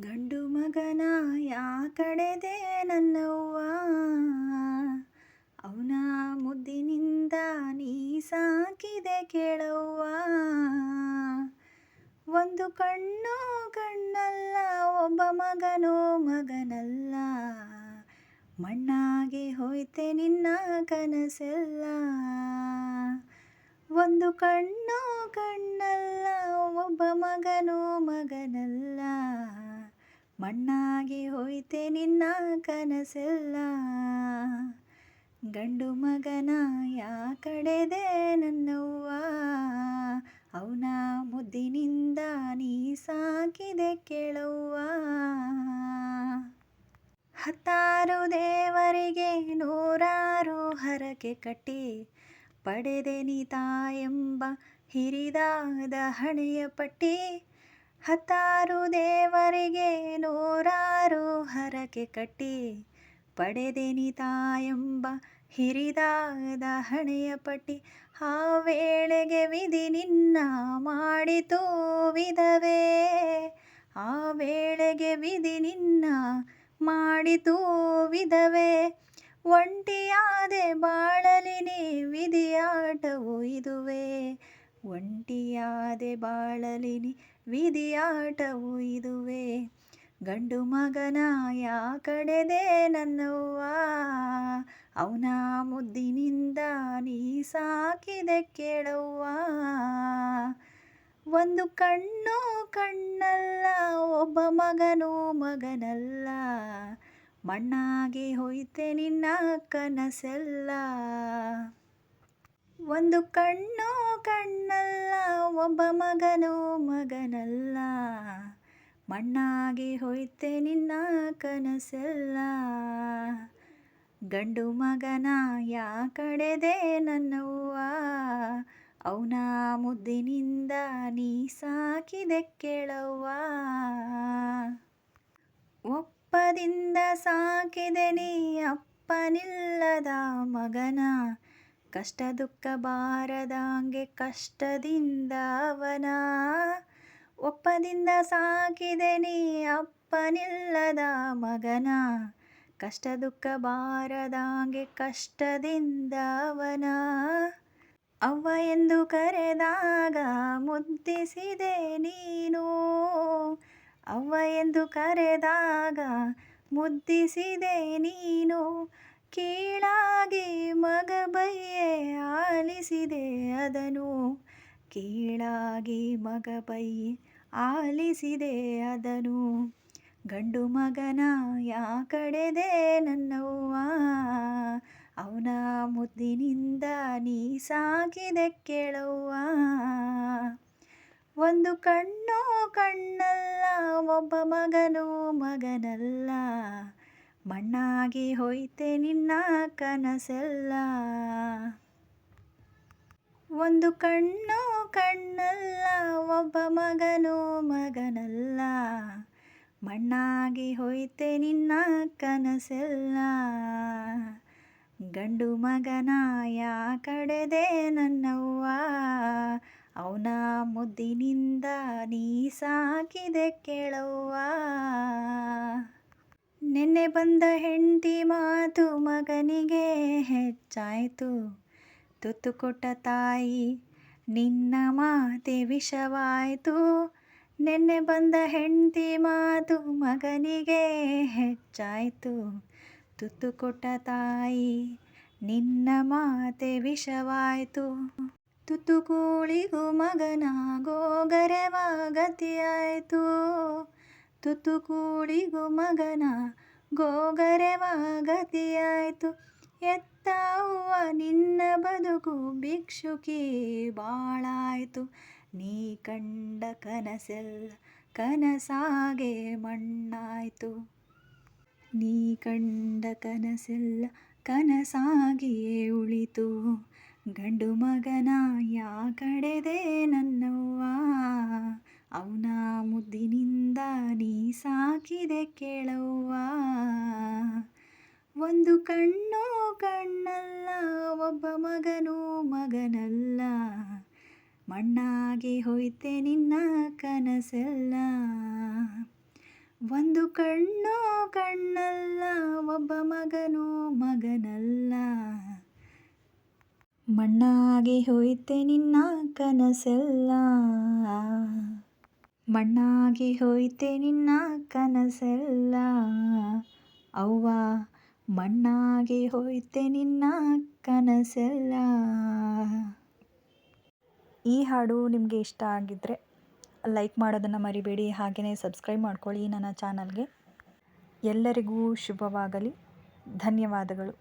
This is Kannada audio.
ಗಂಡು ಮಗನ ಯಾ ಕಡೆದೆ ನನ್ನವ್ವ ಅವನ ಮುದ್ದಿನಿಂದ ನೀ ಸಾಕಿದೆ ಕೇಳವ್ವ. ಒಂದು ಕಣ್ಣು ಕಣ್ಣಲ್ಲ, ಒಬ್ಬ ಮಗನೋ ಮಗನಲ್ಲ. ಮಣ್ಣಾಗೆ ಹೋಯ್ತೆ ನಿನ್ನ ಕನಸೆಲ್ಲ. ಒಂದು ಕಣ್ಣು ಕಣ್ಣಲ್ಲ, ಒಬ್ಬ ಮಗನೋ ಮಗನಲ್ಲ. ಮಣ್ಣಾಗಿ ಹೋಯ್ತೆ ನಿನ್ನ ಕನಸೆಲ್ಲ. ಗಂಡು ಮಗನ ಯಾ ಕಡೆದೆ ನನ್ನವ್ವ. ಅವನ ಮುದ್ದಿನಿಂದ ನೀ ಸಾಕಿದೆ ಕೇಳವ್ವ. ಹತ್ತಾರು ದೇವರಿಗೆ ನೂರಾರು ಹರಕೆ ಕಟ್ಟಿ, ಪಡೆದೆ ನೀ ತಾಯೆಂಬ ಹಿರಿದಾದ ಹಣೆಯ ಪಟ್ಟಿ. ಹತ್ತಾರು ದೇವರಿಗೆ ನೂರಾರು ಹರಕೆ ಕಟ್ಟಿ ಪಡೆದೆ ನೀ ತಾಯೆಂಬ ಹಿರಿದಾದ ಹಣೆಯ ಪಟ್ಟಿ, ಆ ವೇಳೆಗೆ ವಿಧಿ ನಿನ್ನ ಮಾಡಿತು ವಿಧವೇ. ಆ ವೇಳೆಗೆ ವಿಧಿ ನಿನ್ನ ಮಾಡಿತು ವಿಧವೇ. ಒಂಟಿಯಾದೆ ಬಾಳಲಿನಿ ವಿಧಿಯಾಟವು ಇದುವೇ. ಒಂಟಿಯಾದೆ ಬಾಳಲಿನಿ ವಿಧಿಯಾಟವು ಇದುವೆ. ಗಂಡು ಮಗನ ಯಾ ಕಡೆದೆ ನನ್ನವ್ವ. ಅವನ ಮುದ್ದಿನಿಂದ ನೀ ಸಾಕಿದೆ ಕೇಳವ್ವ. ಒಂದು ಕಣ್ಣು ಕಣ್ಣಲ್ಲ, ಒಬ್ಬ ಮಗನು ಮಗನಲ್ಲ. ಮಣ್ಣಾಗಿ ಹೋಯ್ತೆ ನಿನ್ನ ಕನಸೆಲ್ಲ. ಒಂದು ಕಣ್ಣು ಕಣ್ಣಲ್ಲ, ಒಬ್ಬ ಮಗನು ಮಗನಲ್ಲ. ಮಣ್ಣಾಗಿ ಹೋಯ್ತೆ ನಿನ್ನ ಕನಸೆಲ್ಲ. ಗಂಡು ಮಗನ ಯಾ ಕಡೆದೆ ನನ್ನವ್ವ? ಅವನ ಮುದ್ದಿನಿಂದ ನೀ ಸಾಕಿದೆ ಕೇಳವ್ವ. ಒಪ್ಪದಿಂದ ಸಾಕಿದೆ ನೀ ಅಪ್ಪನಿಲ್ಲದ ಮಗನ. ಕಷ್ಟ ದುಃಖ ಬಾರದಂಗೆ ಕಷ್ಟದಿಂದ ಅವನ ಒಪ್ಪದಿಂದ ಸಾಕಿದೆ ನೀ ಅಪ್ಪನಿಲ್ಲದ ಮಗನ. ಕಷ್ಟ ದುಃಖ ಬಾರದಂಗೆ ಕಷ್ಟದಿಂದ ಅವನ ಅವ್ವ ಎಂದು ಕರೆದಾಗ ಮುದ್ದಿಸಿದೆ ನೀನು. ಅವ್ವ ಎಂದು ಕರೆದಾಗ ಮುದ್ದಿಸಿದೆ ನೀನು. ಕೀಳಾಗಿ ಮಗ ಬಯ್ಯೆ ಆಲಿಸಿದೆ ಅದನು ಕೀಳಾಗಿ ಮಗ ಬಯ್ಯೆ ಆಲಿಸಿದೆ ಅದನು ಗಂಡು ಮಗನ ಯಾ ಕಡೆದೆ ನನ್ನವ್ವ. ಅವನ ಮುದ್ದಿನಿಂದ ನೀ ಸಾಕಿದೆ ಕೇಳವ್ವ. ಒಂದು ಕಣ್ಣು ಕಣ್ಣಲ್ಲ, ಒಬ್ಬ ಮಗನು ಮಗನಲ್ಲ. ಮಣ್ಣಾಗಿ ಹೋಯ್ತೆ ನಿನ್ನ ಕನಸೆಲ್ಲ. ಒಂದು ಕಣ್ಣು ಕಣ್ಣಲ್ಲ, ಒಬ್ಬ ಮಗನು ಮಗನಲ್ಲ. ಮಣ್ಣಾಗಿ ಹೋಯ್ತೆ ನಿನ್ನ ಕನಸೆಲ್ಲ. ಗಂಡು ಮಗನ ಯಾ ಕಡೆದೆ ನನ್ನವ್ವ. ಅವನ ಮುದ್ದಿನಿಂದ ನೀ ಸಾಕಿದೆ ಕೇಳವ್ವ. ನೆನ್ನೆ ಬಂದ ಹೆಂಡತಿ ಮಾತು ಮಗನಿಗೆ ಹೆಚ್ಚಾಯಿತು. ತುತ್ತು ಕೊಟ್ಟ ತಾಯಿ, ನಿನ್ನ ಮಾತೆ ವಿಷವಾಯಿತು. ನಿನ್ನೆ ಬಂದ ಹೆಂಡತಿ ಮಾತು ಮಗನಿಗೆ ಹೆಚ್ಚಾಯಿತು. ತುತ್ತು ಕೊಟ್ಟ ತಾಯಿ, ನಿನ್ನ ಮಾತೆ ವಿಷವಾಯಿತು. ತುತ್ತುಕೂಳಿಗೂ ಮಗನ ಗೋಗರೆವ ಗತಿಯಾಯಿತು. ತುತ್ತುಕೂಳಿಗೂ ಮಗನ ಗೋಗರೆವ ಗತಿಯಾಯ್ತು ಎತ್ತವ್ವ ನಿನ್ನ ಬದುಕು ಭಿಕ್ಷುಕಿ ಬಾಳಾಯಿತು. ನೀ ಕಂಡ ಕನಸೆಲ್ಲ ಕನಸಾಗೆ ಮಣ್ಣಾಯಿತು. ನೀ ಕಂಡ ಕನಸೆಲ್ಲ ಕನಸಾಗಿಯೇ ಉಳಿತು. ಗಂಡು ಮಗನ ಯಾ ಕಡೆದೆ ನನ್ನವ್ವ? ಅವನ ಮುದ್ದಿನಿಂದ ನೀ ಸಾಕಿದೆ ಕೇಳವ್ವ. ಒಂದು ಕಣ್ಣು ಕಣ್ಣಲ್ಲ, ಒಬ್ಬ ಮಗನು ಮಗನಲ್ಲ. ಮಣ್ಣಾಗಿ ಹೋಯ್ತೆ ನಿನ್ನ ಕನಸೆಲ್ಲ. ಒಂದು ಕಣ್ಣು ಕಣ್ಣಲ್ಲ, ಒಬ್ಬ ಮಗನು ಮಗನಲ್ಲ. ಮಣ್ಣಾಗಿ ಹೋಯ್ತೆ ನಿನ್ನ ಕನಸೆಲ್ಲ. ಮಣ್ಣಾಗಿ ಹೋಯ್ತೆ ನಿನ್ನ ಕನಸೆಲ್ಲ. ಅವ್ವ, ಮಣ್ಣಾಗಿ ಹೋಯ್ತೆ ನಿನ್ನ ಕನಸೆಲ್ಲ. ಈ ಹಾಡು ನಿಮಗೆ ಇಷ್ಟ ಆಗಿದ್ದರೆ ಲೈಕ್ ಮಾಡೋದನ್ನು ಮರಿಬೇಡಿ ಹಾಗೆಯೇ ಸಬ್ಸ್ಕ್ರೈಬ್ ಮಾಡ್ಕೊಳ್ಳಿ ನನ್ನ ಚಾನಲ್ಗೆ. ಎಲ್ಲರಿಗೂ ಶುಭವಾಗಲಿ. ಧನ್ಯವಾದಗಳು.